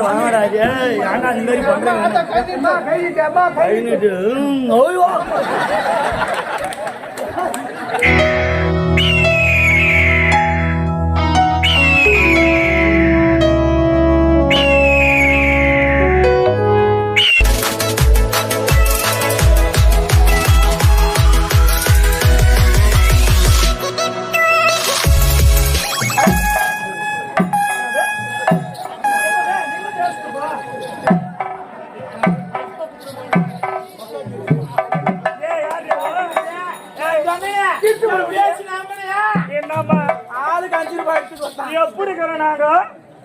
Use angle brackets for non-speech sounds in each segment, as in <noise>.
வாங்கடா ஏய் ஏன்டா இந்த மாதிரி பண்றீங்க கை நீட்டு, ஓய்வா. <laughs> என்னம்மா? ஆளுக்கு அஞ்சு ரூபாய் வந்தான் எப்படி இருக்கிறோம் நாங்க?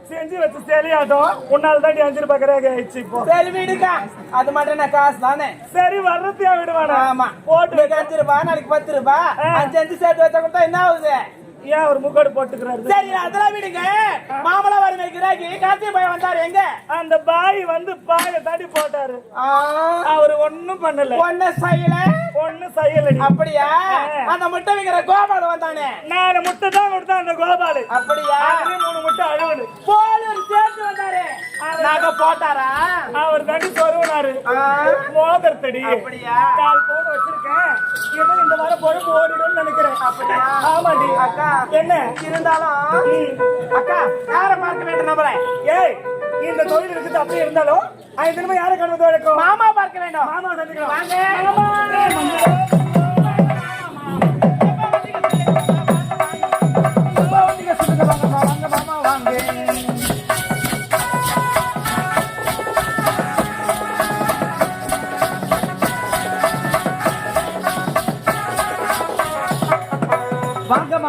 செஞ்சு வச்சு செலியாட்டம். உன்னால தாண்டி அஞ்சு ரூபாய் கரையாக ஆயிடுச்சு இப்போ. சரி விடுக்கா. அது மட்டும் நான் காசு தானே? சரி வர்றதையா விடுவானா? ஆமா. போட்டு அஞ்சு ரூபாய் நாளைக்கு பத்து ரூபாய். அஞ்சு சேர்த்து வச்சா கொடுத்தா என்ன ஆகுது? ஏன் ஒரு முக்காடு போட்டுக்கிறாரு? சரி அதெல்லாம் விடுங்க. மாமலை வறுமை கிராக்கி கார்த்திகை பையன் வந்தாரு எங்க? அந்த பாய் வந்து பாய தடி போட்டாரு. அவர் ஒண்ணும் பண்ணல. ஒண்ணு செய்யல. ஒண்ணும் செய்யலடி. அப்படியா? அந்த முட்டை விக்கிற கோபால் வந்தானே? நாலு முட்டை தான் கொடுத்தா அந்த கோபாலு. அப்படியா? மூணு முட்டை அழுவலு போலூர் சேர்த்து வந்தாரு. நாங்க போட்டாரா? அவர் தடி சொருவினாரு. ஆ, மோதிரத்தடி. அப்படியா? கால் போட வச்சிருக்கேன் ஏதோ இந்த வாரம் பொழுது ஓடிடும்னு நினைக்கிறேன் அப்படியா? ஆமாடி அக்கா. என்ன? இருந்தாலும் அக்கா யார பார்க்க வேண்டும் நம்மள? ஏய் இந்த தொழில் இருக்குது அப்படி இருந்தாலும் ஐந்து தினமும் யாரை வழக்கம்? மாமா பார்க்க வேண்டும். மாமா சந்திக்கலாம். வாங்க.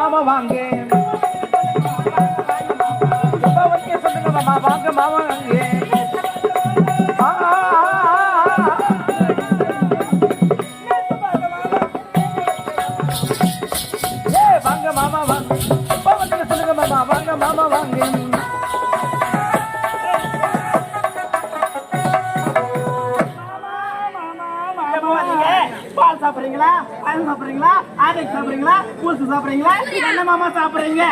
மாமா வாங்க இப்ப வந்து சொல்லுங்க மாமா வாங்க மாமா வாங்க ஆ, வாங்க மாமா வாங்க இப்ப வந்து சொல்லுங்க மாமா வாங்க மாமா வாங்க எப்ப வந்தீங்க? பால் சாப்பிட்றீங்களா பழம் சாப்பிடுறீங்களா ஆடைக்கு சாப்பிடுறீங்களா? பூசு சாப்பிடுறீங்களா? என்ன மாமா சாப்பிடுறீங்க?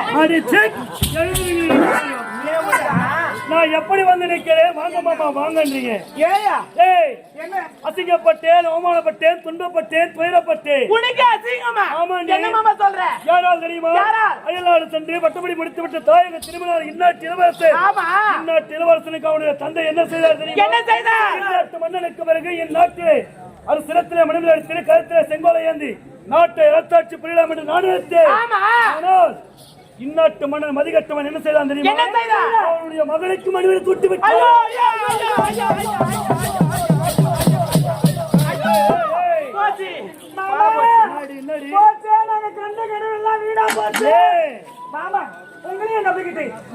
நான் எப்படி வந்து நிக்கிறேன்? வாங்க மாமா வாங்கன்றீங்க. ஏயா ஏய் என்ன? அசிங்கப்பட்டேன் அவமானப்பட்டேன் துன்பப்பட்டேன் துயரப்பட்டேன். உனக்கு அசிங்கமா? ஆமாண்டி. என்ன மாமா சொல்ற? யாரால் தெரியுமா? யாரால்? அயல்நாடு சென்று பட்டப்படி முடித்து விட்ட தாயக திருமண இந்நாட்டு இளவரசர் ஆமா. இந்நாட்டு இளவரசனுக்கு அவனுடைய தந்தை என்ன செய்தார் தெரியுமா? என்ன செய்தார்? இந்நாட்டு மன்னனுக்கு பிறகு என் நாட்டிலே அது சிரத்திலே மனிதர்கள் கருத்திலே செங்கோலை ஏந்தி நாட்டை ரத்தாட்சி புரியலாம் என்று நான். ஆனால் இந்நாட்டு மன்னன் மதிகட்டவன் என்ன செய்தான் தெரியுமா? அவனுடைய மகளுக்கு மனிதனை தூட்டி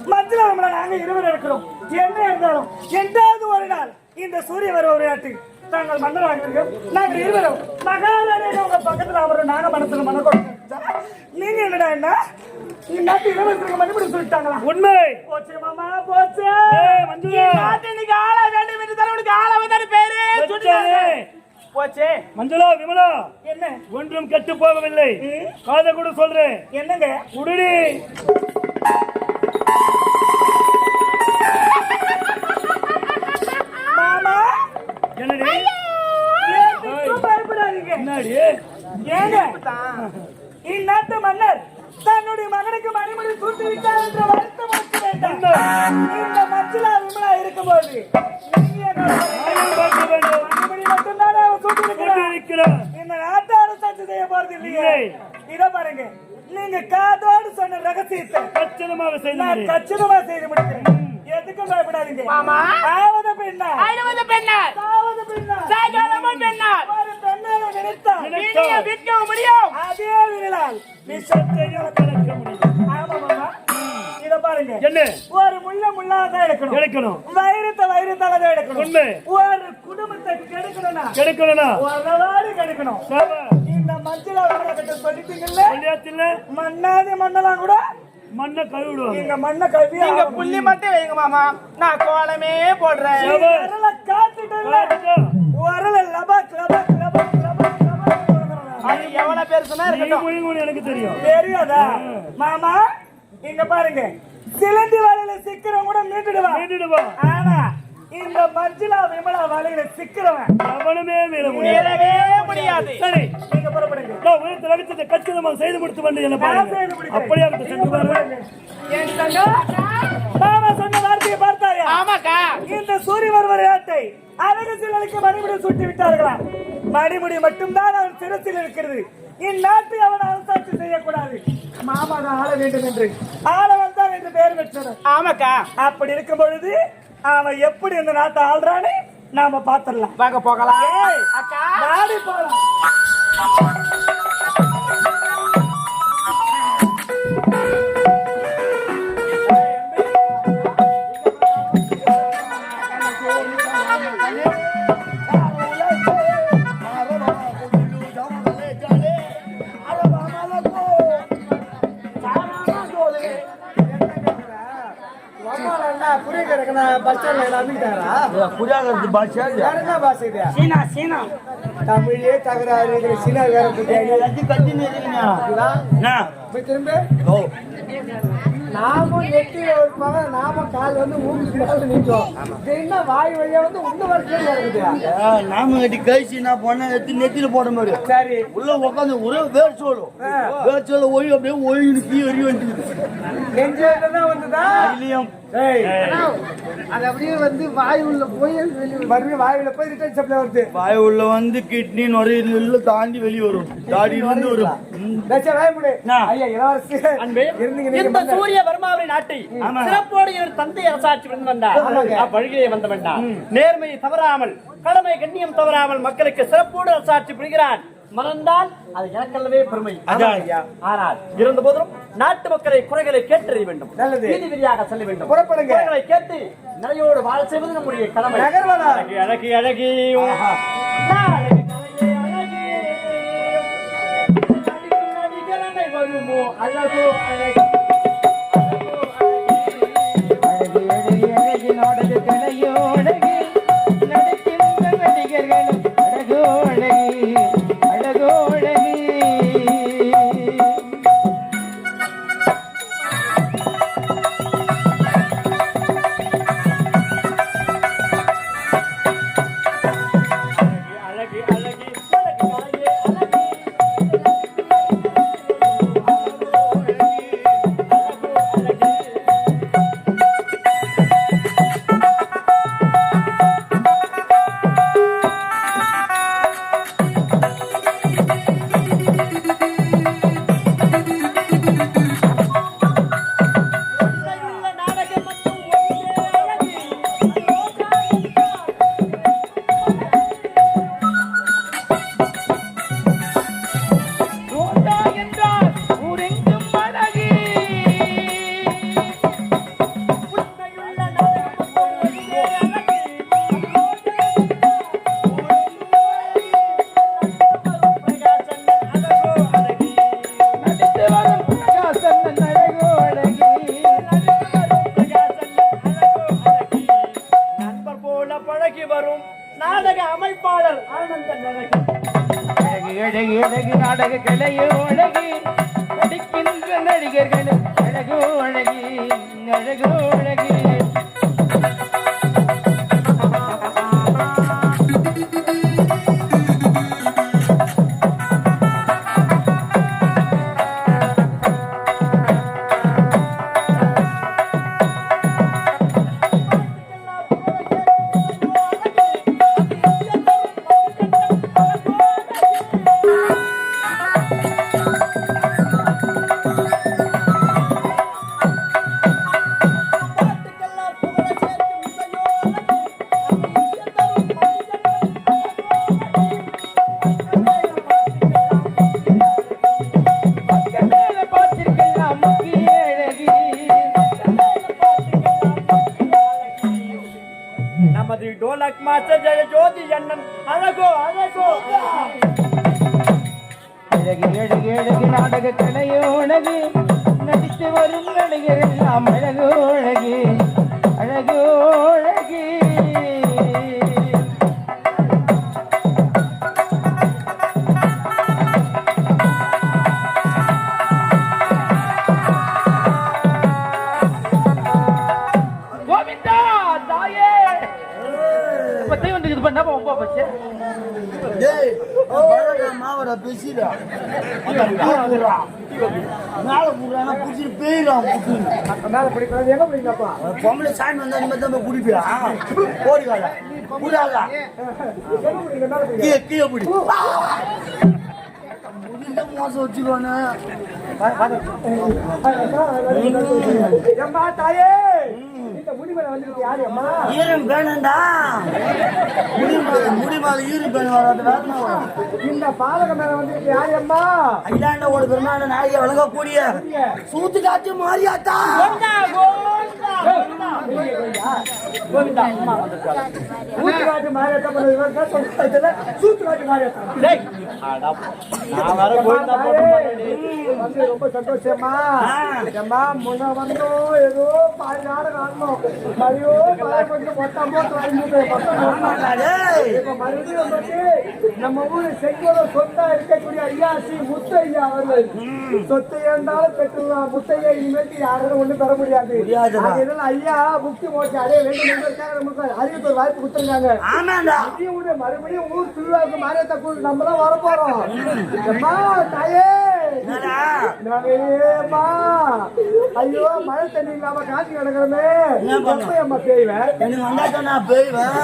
மத்தியில நாங்க இருவர் இருக்கிறோம் என்ன இருந்தாலும் என்றாவது ஒரு நாள் இந்த சூரிய வர விளையாட்டு தாங்கள் மன்னராகிறீர்கள். நாங்கள் இருவரும் மகாராணியாக உங்க பக்கத்துல அவரு நாங்க மனசுல மன நீங்க என்னடா என்ன? இந்நாட்டு இளவரசருக்கு மறுபடி சொல்லிட்டாங்களா? உண்மை. போச்சு மாமா போச்சு. நாட்டு இன்னைக்கு ஆள வேண்டும் என்று தலைவனுக்கு ஆள வந்தாரு பேரு. போச்சு. மஞ்சுளா விமலா. என்ன? ஒன்றும் கெட்டு போகவில்லை. காத கூட சொல்றேன். என்னங்க? உடனே இந்நாட்டு மன்னர் தன்னுடைய மகனுக்கு மணிமணி சூட்டி விட்டார் என்ற வருத்தம் உனக்கு வேண்டாம். இந்த மச்சிலா விமலா இருக்கும்போது மணிமணி மட்டும்தானே அவன் சூட்டி கொண்டு இருக்கிறான் இருக்கிறார் இந்த நாட்டார சர்ச்சை செய்ய போறது இல்லையே? இல்லை. இத பாருங்க நீங்க காதோடு சொன்ன ரகசியத்தை கச்சிதமாக நான் செய்து கச்சிதமா செய்து முடிக்கிறேன். எதுக்கும் பயப்படாதீங்க. ஆவது பெண்ணா? ஐநூறு பெண்ணார் சாவது பெண்ணா? சாயங்காலமும் பெண்ணார் ஒரு பெண்ணாக நினைத்தால் நினைத்தால் விற்க முடியும். அதே விரலால் விஷத்தை கலக்க முடியும். ஆமா மாமா. இத பாருங்க. என்ன? ஒரு முள்ள முள்ளாக தான் எடுக்கணும். கிடைக்கணும் வைரத்தை வைரத்தால தான் எடுக்கணும். உண்மை. ஒரு குடும்பத்தை கெடுக்கணும்னா கிடைக்கணும்னா? உறவாடி கெடுக்கணும். சாபா. இந்த மஞ்சள் அவர்கிட்ட சொல்லிட்டீங்கல்ல? சொல்லியாச்சுல்ல? மண்ணாதி மண்ணெல்லாம் கூட? மண்ணை கழுவிடுவாங்க. நீங்க மண்ணை கழுவி நீங்க புள்ளி மட்டும் வைங்க மாமா. நான் கோலமே போடுறேன். அது எவ்வளவு மொழி எனக்கு தெரியும். தெரியாதா? மாமா இங்க பாருங்க. சிலந்தி வலையில சிக்கிறவன் கூட மீட்டுடுவான் மீண்டுடுவான். ஆனா இந்த மஞ்சுளா விமலா வலையில சிக்கிறவன் அவனுமே மீள முடியாது. சரி. நீங்க புறப்படுங்க. நான் செய்து முடித்து வந்து என்ன பாருங்க. அப்படியே அந்த சென்று பாருங்க என் மாமா சொன்ன வார்த்தையை பார்த்தாயா? ஆமாக்கா. இந்த சூரிய வருவர் ஆட்டை அழகு சிலருக்கு மணிமுடி சுட்டி விட்டார்களாம் மணிமுடி மட்டும்தான் அவன் சிரத்தில் இருக்கிறது. இந்நாட்டை அவன் அரசாட்சி செய்யக்கூடாது. மாமா தான் ஆள வேண்டும் என்று. ஆள வந்தான் என்று பெயர் பெற்றனர் ஆமாக்கா. அப்படி இருக்கும் பொழுது அவன் எப்படி இந்த நாட்டை ஆள்றான்னு நாம பாத்திரலாம் வாங்க போகலாம். அக்கா. நாடி போலாம். புரியாத பாஷா சீனா சீனா. தமிழே தகராறு இதுல சின்ன வேற இருக்கீங்க என்ன? போய் திரும்ப. ஓ நாமும் நெட்டி இருப்பாங்க நாம கால் வந்து மூக்கு மேல நிற்கும் என்ன வாய் வழியா வந்து உள்ள நாம கட்டி கழிச்சு என்ன பண்ண? எடுத்து நெத்தியில போட மாதிரி. சரி. உள்ள உட்காந்து ஒரே வேர் சோளும் வேர் சோள ஒய் அப்படியே ஒய் கீ எறி வந்துட்டு நெஞ்சில தான் வந்துதா? அதுலயும் ஏய் அது அப்படியே வந்து வாய் உள்ள போய் வெளிய மறுபடியும் வாய் உள்ள போய் ரிட்டர்ன் சப்ளை வருது. வாய் உள்ள வந்து கிட்னி நுரையீரல் தாண்டி வெளியே வரும். தாடி வந்து இந்த சூரிய வர்மாவின் நாட்டை. சிறப்போடு என் தந்தை அரசாட்சி வந்தார். அவ்வழியிலே வந்த வேண்டாம் நேர்மை தவறாமல் கடமை கண்ணியம் தவறாமல் மக்களுக்கு சிறப்போடு அரசாட்சி புரிகிறான் மறந்தால் அது எனக்கல்லவே பெருமை. அதான். ஐயா. ஆனால் இருந்த போதிலும் நாட்டு மக்களை குறைகளை கேட்டறிய வேண்டும் நல்லது. வீதி வீதியாக செல்ல வேண்டும் புறப்படுங்க. குறைகளை கேட்டு நிலையோடு வாழ செய்வது நம்முடைய கடமை? அழகி அழகி அழகி அழகி, அழகோ அழகி அழகு அழகு அழகு நாடக கலையோ அழகு அமைப்பாளர் ஆனந்த அழகு அழகு அழகு நாடக கலையோ அழகு நடிக்கின்ற அழகோ அழகோ. மாவடா பேசிடா மேல போடுறானா புடிச்சிட்டு போயிடும் மேல பிடிக்கிறது எங்க பிடிக்கப்பா பொம்பளை சாமி வந்தா இனிமே தான் குடிப்பியா மேல பிடிக்க கீழே கீழே பிடி முடிஞ்ச மோசம் வச்சுக்கோனே அம்மா தாயே இந்த முடிமலை வந்துருக்கு யாரு அம்மா ஈரம் வேணாண்டா முடி முடி மேல ஈரம் பேன் வராது இந்த பாலக மேல வந்துருக்கு யாரு அம்மா? அகிலாண்ட ஒரு பெருமாள் நாயக வழங்கக்கூடிய சூத்து காட்டு மாறியாத்தா வந்து ரொம்ப சந்தோஷமா அம்மா முன்ன வந்தோம் ஏதோ பாதி நாடகம் ஆடணும் வாங்கிட்டு மொத்தம் டேய் இப்ப மறுபடியும் வந்து நம்ம ஊரு செங்கோல சொத்தா இருக்கக்கூடிய ஐயாசி முத்தையா அவர்கள். சொத்து இருந்தாலும் பெற்றுலாம் முத்தையா இனிமேட்டு யாரும் ஒண்ணும் பெற முடியாது. அதனால ஐயா முக்தி மோட்சி அடைய வேண்டும் நமக்கு அறிவிப்பு வாய்ப்பு கொடுத்துருக்காங்க. மறுபடியும் ஊரு திருவிழாவுக்கு மாரியத்தை கூட்டு நம்ம தான் வர போறோம் அம்மா தாயே. நாங்கேம்மா ஐயோ மழை தண்ணி இல்லாம காட்சி கிடக்கிறோமே. என்ன பண்ண? எப்ப அம்மா பெய்வேன் எனக்கு நான் போய்வேன்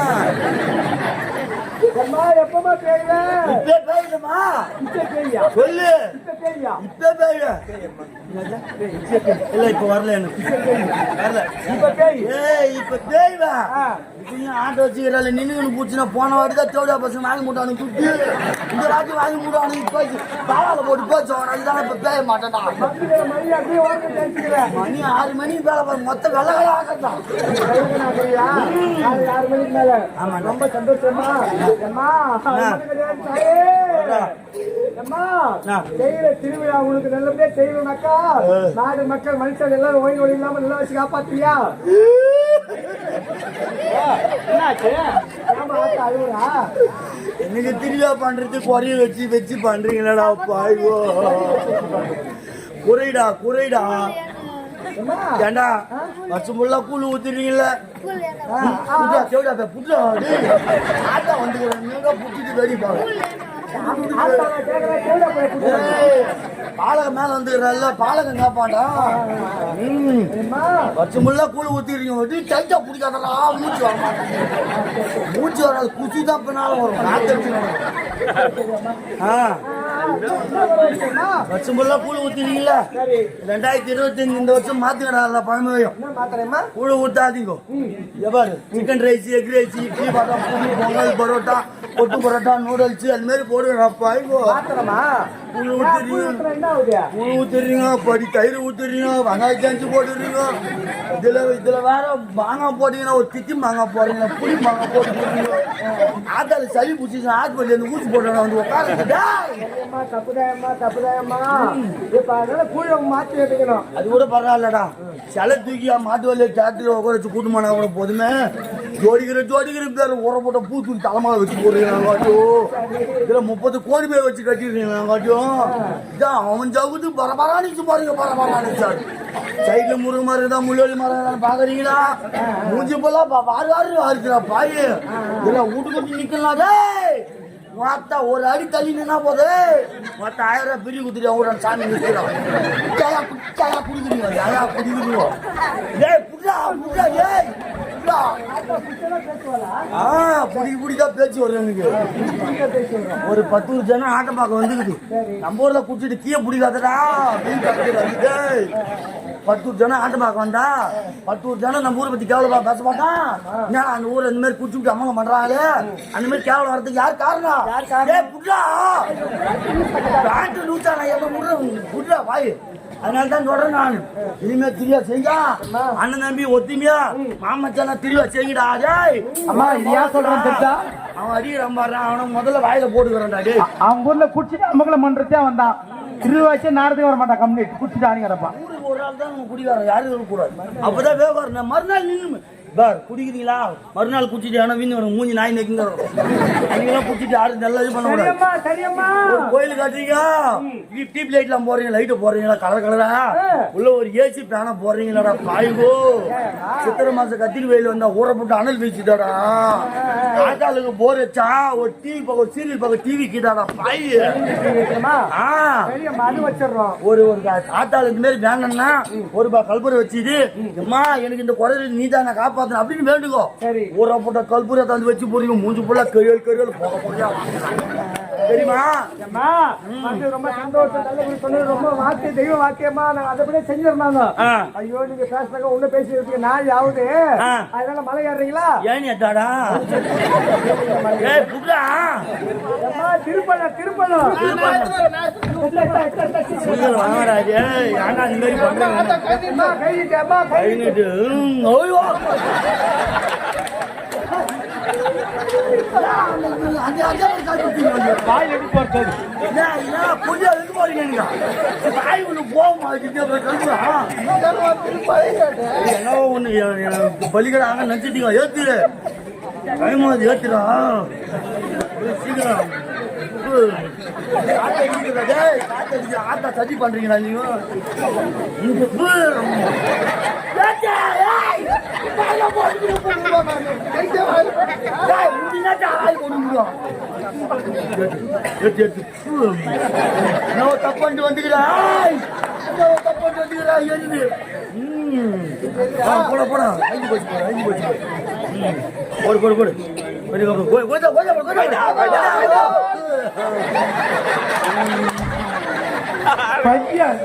அம்மா எப்பமா பெய்வேன் இப்பே போயிடுமா? இப்ப பெய்யா சொல்லு. இப்ப பெய்யா இப்பே போயிடு இல்ல இப்ப வரல எனக்கு. வரல. இப்ப பெய் ஏய் இப்ப பேய்வேன் ஆட்டோ வச்சுக்கிறாள். நின்று பூச்சினா போன வாட்டி தான் தேவையா பசங்க வாங்கி மூட்டானு குட்டி. இந்த வாட்டி வாங்கி மூட்டானு போச்சு பாலால போட்டு போச்சு. அதுதான் இப்ப பேய மாட்டேன்டா. மணி ஆறு மணி வேலை பாரு மொத்த வெள்ள வேலை ஆகட்டான் ஆறு மணிக்கு மேல ஆமாண்டா. ரொம்ப சந்தோஷமா. செய்யற திருவிழா உங்களுக்கு நல்லபடியா செய்யணும்னாக்கா நாடு மக்கள் மனுஷன் எல்லாரும் ஓய்வு இல்லாம நல்லா வச்சு காப்பாத்தியா எனக்கு திருவிழா பண்றது குறைய வச்சு வச்சு பண்றீங்களடா பாய்வோ. குறைடா குறைடா. ஏண்டா வருஷம் ஃபுல்லா கூழ் ஊத்துறீங்கல்ல புட்டா தேவடா பே புட்டா டேய். ஆட்டா வந்துக்கிறேன். புட்டிட்டு வெடி பாலகம் மேல வந்துக்கிறல்ல பாலகம் காப்பாண்டா. வருஷம் ஃபுல்லா கூழ் ஊத்திடுறீங்க வந்து டைட்டா பிடிக்காதடா மூச்சு வர மாட்டேன் மூச்சு வராது குச்சி தான் பின்னாலும் வரும். ஆ. வருஷம் ஃபுல்லா கூழ் சரி ரெண்டாயிரத்தி இருபத்தஞ்சு இந்த வருஷம் மாத்துக்கடா பழமையும் கூழ ஊத்தாதீங்க. எவ்வாறு chicken rice egg rice idli பாட்டா பூரி பொங்கல் பரோட்டா கொட்டு பரோட்டா நூடுல்ஸ் அது மாதிரி போடுறப்பா இப்போ கூழ் ஊத்துறீங்க. கூழ் ஊத்துறீங்க படி தயிர் ஊத்துறீங்க வெங்காய சாஞ்சு போட்டுறீங்க. இதுல இதுல வேற மாங்காய் போட்டீங்கன்னா ஒரு திட்டி மாங்காய் போடுறீங்க புளி மாங்காய் போட்டுறீங்க. ஆத்தால சளி பிடிச்சிச்சு ஹாஸ்பிட்டல் இருந்து ஊசி போடுறேன் வந்து உட்காருங்க அம்மா தப்புதாயம்மா தப்புதாயம்மா இப்ப அதனால மாத்தி எடுக்கணும். அது கூட பரவாயில்லடா. சிலை தூக்கி மாட்டு வழியை டிராக்டர் உட்கார வச்சு கூட்டு போனா கூட போதுமே. ஜோடிக்கிற ஜோடிக்கிற பேர் உர போட்ட பூ தூக்கி வச்சு போடுறீங்க காட்டியும் இதுல முப்பது கோடி பேர் வச்சு கட்டிடுறீங்க இதான் அவன் ஜவுத்து பரபரானிச்சு பாருங்க பரபரானிச்சாரு சைட்ல முருக மரம் இருந்தா முள்ளி மரம் இருந்தா பாக்குறீங்களா மூஞ்சி போலாம் வாரு வாரு வாருக்கிறா பாய் இதுல வீட்டுக்கு கட்டி டேய் மொத்த ஒரு அடி தள்ளி நின்னா போது மொத்த ஆயிரம் ரூபாய் பிரி குத்துட்டு அவங்க சாமி நிற்கிறோம் ஜயா ஜயா குடிக்கிறீங்க ஜயா குடிக்கிறீங்க டேய் புடா புடா டேய். புடா ஆ புடி புடி தான் பேச்சு வருது எனக்கு. ஒரு பத்து ஜனம் ஆட்டம் பார்க்க வந்துக்குது. நம்ம ஊரில் குடிச்சிட்டு கீழே பிடிக்காதடா. அப்படின்னு பத்தூர் ஜனம் ஆட்டம் பார்க்க வந்தா பத்தூர் ஜனம் நம்ம ஊரை பத்தி கேவலமா பேச மாட்டான் ஏன் அந்த ஊர்ல இந்த மாதிரி குடிச்சுட்டு அம்மங்க பண்றாங்களே? அந்த மாதிரி கேவலம் வர்றதுக்கு யார் காரணம்? ஏய், புட்ரா! பேண்ட் லூச்சா நான் எப்ப முடுறேன் புட்ரா வாய். அதனால தான் சொல்றேன் நான். இனிமே திரியா செஞ்சா அண்ணன் தம்பி ஒத்துமையா? மாமச்சானா திரியா செய்யடா டேய். அம்மா இது ஏன் சொல்றேன் தெரிஞ்சா அவன் அடிக்கிறான் பாரு அவனை முதல்ல வாயில போட்டுக்கிறான்டா டேய். அவங்க ஊர்ல குடிச்சிட்டு அம்மக்களை பண்றதே வந்தான் இருபது வயசு நேரத்துக்கு வர மாட்டான் கம்ப்ளீட் குடிச்சிட்டு ஆணிக்கிறப்பான் ஊருக்கு ஒரு ஆள் தான் குடிக்காரன் யாரும் இருக்கக்கூடாது. அப்பதான் வியாபாரம் மறுநாள் நின்று பார் குடிக்கிறீங்களா? மறுநாள் குடிச்சிட்டு ஆனா வீண் வரும் மூஞ்சி நாய் நெக்குங்க நீங்களாம் குடிச்சிட்டு யாரும் நல்லா இது பண்ண ஒரு கோயில் காட்டுறீங்க டியூப் லைட்லாம் போடுறீங்க லைட் போடுறீங்களா? கலர் கலரா? உள்ள ஒரு ஏசி பேனா போடுறீங்களாடா பாய்கோ. சித்திரை மாசம் கத்திரி வெயில் வந்தா ஊற போட்டு அனல் வீச்சுதாடா ஆட்டாளுக்கு போர் வச்சா ஒரு டிவி பார்க்க ஒரு சீரியல் பார்க்க டிவி கீதாடா பாய். ஒரு ஒரு ஆட்டாள் இந்த மாதிரி வேணும்னா ஒரு பா கல்பூரை வச்சுட்டு அம்மா எனக்கு இந்த குறையில நீ தான் காப்பாத்தணும் அப்படின்னு வேண்டுகோ சரி. ஊற போட்ட கல்பூரை தந்து வச்சு போறீங்க மூஞ்சி ஃபுல்லா கரியல் கரியல் போக போறியா? தெரியுமா? அம்மா அது ரொம்ப சந்தோஷம். நல்லபடி சொன்னது ரொம்ப வாக்கிய தெய்வ வாக்கியமா நாங்க செஞ்சிருந்தாங்க. ஐயோ நீங்க பேசுறாங்க ஒண்ணு பேசி நாள் ஆகுது ஆ. அதனால மலை ஏறுறீங்களா? ஏன் அம்மா திருப்பணம் திருப்பணம். புரியல வாங்கடாது ஏன்டா இந்த மாதிரி பண்றாங்க கை வாயில் எடுத்து போறது என்ன, என்ன, போறீங்க நீங்க? ஒண்ணு போகுமா, இதுக்கு ஒண்ணு, நினைச்சிட்டீங்க, ஏத்துரு. டைம் ஏத்துடா. சீக்கிரம். உப்பு. ஆட்டை பண்றீங்களா நீங்க இந்த உப்பு. ஏத்து, ஏய், வாயில போட்டு போடுவோம் நானு. டேய், முடிஞ்சாச்சா, ஆள் கொண்டு விடுவோம். எடுத்து எடுத்து என்னவோ தப்பு பண்ணிட்டு வந்துக்கிறா என்னவோ தப்பு பண்ணிட்டு வந்துக்கிறா எரிது ம். ஆ, போடா போடா ஐந்து போச்சு ஐந்து போச்சு. போடு போடு போடு பையன்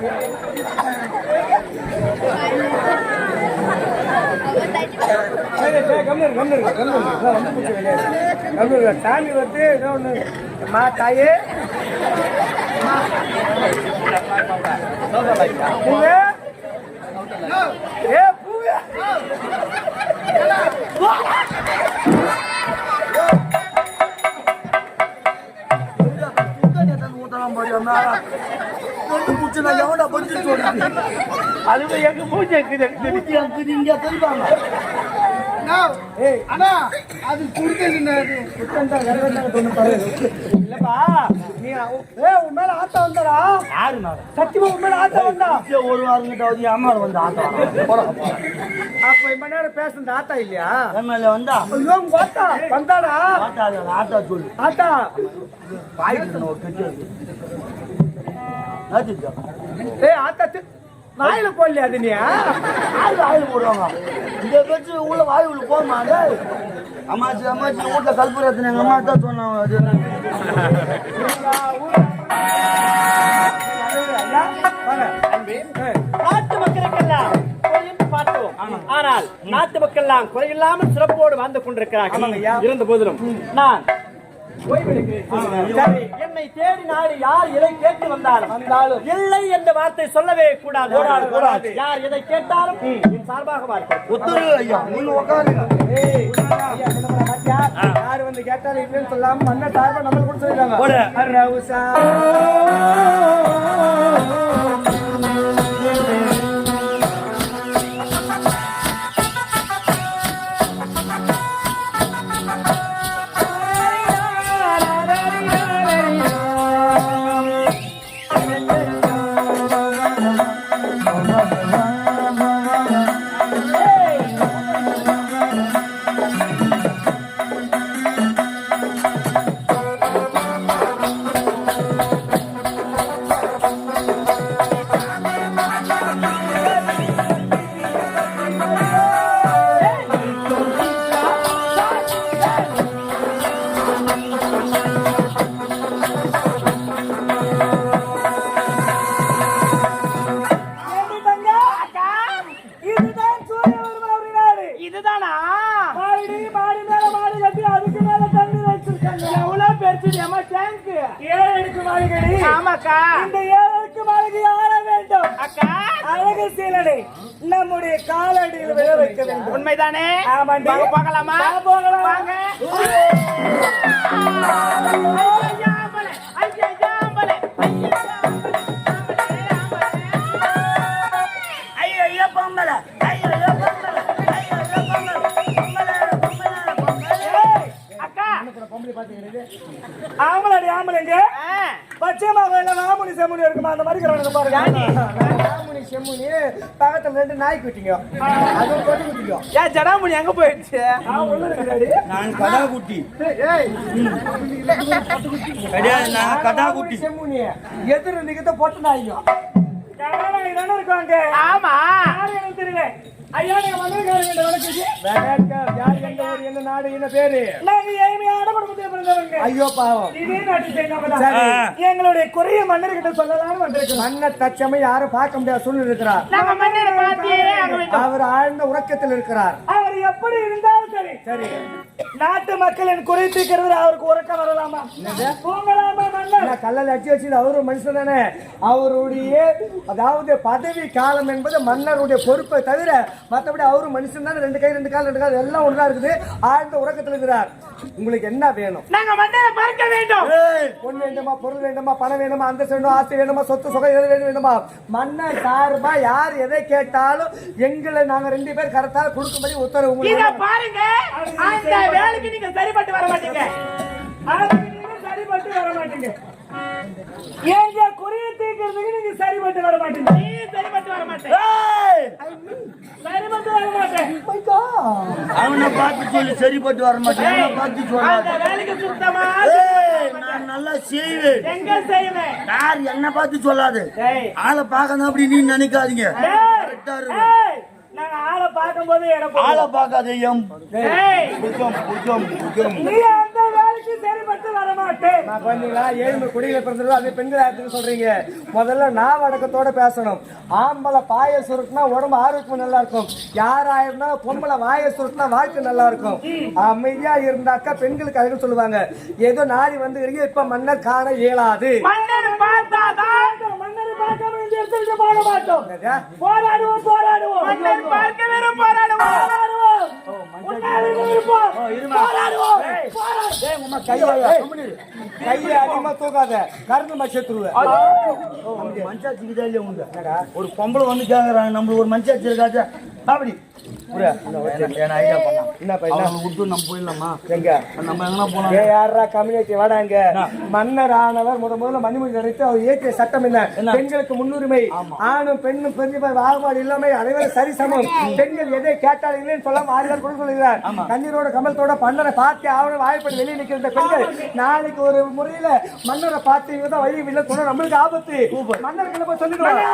சாமி வந்து ஏதோ ஒண்ணு மா தாயே ஏ பூவே ஊத்தலாம் பாரு நான் எவன்டா பதில் சொல்றேன் அதுக்கு எங்க பூஜை இருக்குது ஊத்தி அங்குது இங்க தெரிவாங்க இல்லப்பா நீ ஏ உன் மேல ஆத்தா வந்தாரா யாரு மேல? சத்தியமா உன் மேல ஆத்தா வந்தா? ஒரு வாரங்கிட்டாவது ஏமாறு வந்து போடா அப்ப இம்ம நேரம் பேசுனது ஆத்தா இல்லையா? எம்எல்ஏ வந்தா? ஐயோ உங்க ஆத்தா வந்தாடா. ஆட்டா ஆட்டா சொல்லு. ஆத்தா. கட்டி ஆத்தா தி- வாயில போடலையா அது நீ? ஆள் ஆயில் போடுவாங்க. இந்த கட்சி உள்ள வாய் உள்ள போமா அம்மாச்சி அம்மாச்சி வீட்டுல கல்புரத்தின எங்க அம்மா தான் சொன்னாங்க. அது நாட்டு மக்களுக்கெல்லாம் பார்த்தோம். ஆனால் நாட்டு மக்கள் எல்லாம் குறையில்லாமல் சிறப்போடு வாழ்ந்து கொண்டிருக்கிறார்கள். இருந்த போதிலும். நான் என்னை தேடி நாடு யார் எதை கேட்டு வந்தாலும் வந்தாலும் இல்லை என்ற வார்த்தை சொல்லவே கூடாது. கூடாது. யார் எதை கேட்டாலும் என் சார்பாக ஒத்துரு ஐயா. நீங்க உட்காருங்க யாரு வந்து கேட்டாலும் இல்லைன்னு சொல்லாம மன்ன சார்பா நம்ம கூட சொல்லிருக்காங்க போகலாமாண்டி போகலாமா. போகலாம் ஐயா அம்பலே ஐயா அம்பலே ஐயா ஆம்பளை ஐயோ ஐயோ பொம்பளை செம்முனி இருக்குமா? அந்த மாதிரி இருக்கிறவங்க பாருங்க. ராமுனி செம்முனி பக்கத்துல ரெண்டு நாய் குட்டிங்க. அதுவும் கொட்டி குட்டிங்க. ஏன் ஜடாமுனி எங்க போயிடுச்சு? நான் கடா குட்டி கிடையாது நான் கடா குட்டி செம்முனி எதிர நிக்கத்த பொட்டு நாய்ங்க. கனடா இதானே இருக்காங்க ஆமா. தெரியல? ஐயா நீங்க மந்திரக்காரங்க வணக்கம். வேலைக்கா, யார் எந்த ஊர் என்ன நாடு என்ன பேரு? நாங்க ஏழ்மையான பிறந்தவங்க. ஐயோ பாவம். இதே நாட்டு சேர்ந்தவங்க சரி. தான். எங்களுடைய குறைய மன்னர்கிட்ட சொல்லலாம்னு வந்திருக்கோம். மன்ன தச்சமை யாரும் பார்க்க முடியாத சூழ்நிலை இருக்கிறார். நம்ம மன்னரை அவர் ஆழ்ந்த உறக்கத்தில் இருக்கிறார். அவர் எப்படி இருந்தாலும் சரி. சரி. நாட்டு மக்களின் குறை தீர்க்கிறது அவருக்கு உறக்கம் வரலாமா? தூங்கலாமா மன்னர்? கல்லல் அடிச்சு வச்சு அவரு மனுஷன் தானே. அவருடைய அதாவது பதவி காலம் என்பது மன்னருடைய பொறுப்பை தவிர மற்றபடி அவரும் மனுஷன் தானே. ரெண்டு கை ரெண்டு கால் ரெண்டு கால் எல்லாம் ஒன்றா இருக்குது. ஆழ்ந்த உறக்கத்தில் இருக்கிறார். உங்களுக்கு என்ன வேணும்? நாங்க மன்னரை பார்க்க வேண்டும். பொண்ணு வேண்டுமா பொருள் வேண்டுமா பணம் வேண்டுமா அந்தஸ்து வேண்டுமா ஆஸ்தி வேண்டுமா சொத்து சுகம் எது வேணும் வேண்டுமா மன்னர் சார்பா யார் எதை கேட்டாலும் எங்களை நாங்க ரெண்டு பேர் கரெக்டா கொடுக்கும்படி உத்தரவு உங்களுக்கு பாருங்க. அந்த வேலைக்கு நீங்க சரிப்பட்டு வர மாட்டீங்க. சரிபட்டு வர மாட்டீங்க. எங்க குறைய தீர்க்கிறதுக்கு நீங்க சரிபட்டு வர மாட்டீங்க? நீ சரிப்பட்டு வர மாட்டேன். சரிபட்டு வர மாட்டேன். அவனை பார்த்து சொல்லி சரிப்பட்டு வர மாட்டேன். அவனை பார்த்து வேலைக்கு சுத்தமா ஏய், நான் நல்லா செய்வேன். எங்க செய்வேன்? யார் என்ன பார்த்து சொல்லாது. ஆளை பார்க்கணும் அப்படி நீ நினைக்காதீங்க. கரெக்டா இருக்கும். நாங்க ஆளை பார்க்கும்போது ஆளை பார்க்காத எம். புஜம் புஜம் புஜம் நீ அந்த வேலைக்கு சரிபட்டு நான் பண்ணீங்களா ஏழ்மை குடியில பிறந்தது அதே பெண்கள் சொல்றீங்க. முதல்ல நான் வடக்கத்தோட பேசணும். ஆம்பளை பாய சுருட்டினா உடம்பு ஆரோக்கியம் நல்லா இருக்கும். யாராயிருந்தா பொம்பளை வாய சுருட்டினா வாழ்க்கை நல்லா இருக்கும். அமைதியா இருந்தாக்கா பெண்களுக்கு அதுக்கு சொல்லுவாங்க. ஏதோ நாடி வந்து இப்ப மன்னர் காண இயலாது. மன்னர் பார்த்தாதான் மன்னரை பார்க்காம இந்த இடத்துல போக மாட்டோம். என்னது? போராடுவோம் போராடுவோம். மன்னர் பார்க்க வெறும் போராடுவோம் கையை அதிகமா தூக்காத. கருந்து மச்சத்துருவேன் மஞ்சாச்சிக்குதா இல்லையா உங்க? ஒரு பொம்பளை வந்து கேக்குறாங்க. நம்மளுக்கு ஒரு மஞ்சாச்சி இருக்காச்சா அப்படி. புரியா? என்ன ஐடியா பண்ணா. என்னப்பா என்ன? அவங்களை விட்டு நம்ம போயிடலாமா? எங்க? நம்ம எங்கன்னா போலாம்? ஏ யாரா கம்யூனிட்டி வாடாங்க மன்னர் ஆனவர் முத முதல்ல மணிமொழி அழைத்து அவர் இயற்றிய சட்டம் என்ன? பெண்களுக்கு முன்னுரிமை. ஆணும் பெண்ணும் பெரிய பாகுபாடு இல்லாம அனைவரும் சரிசமம். பெண்கள் எதை கேட்டால் இல்லைன்னு சொல்லாம ஆறுகள் கொண்டு சொல்லுகிறார் கண்ணீரோட கமலத்தோட பன்னரை பார்த்து ஆவணம் வாய்ப்படி வெளியே நிற்கிற பெண்கள் நாளைக்கு ஒரு முறையில மன்னரை பார்த்து வழி இல்லை சொன்னா நம்மளுக்கு ஆபத்து. சொல்லிடுவாங்க?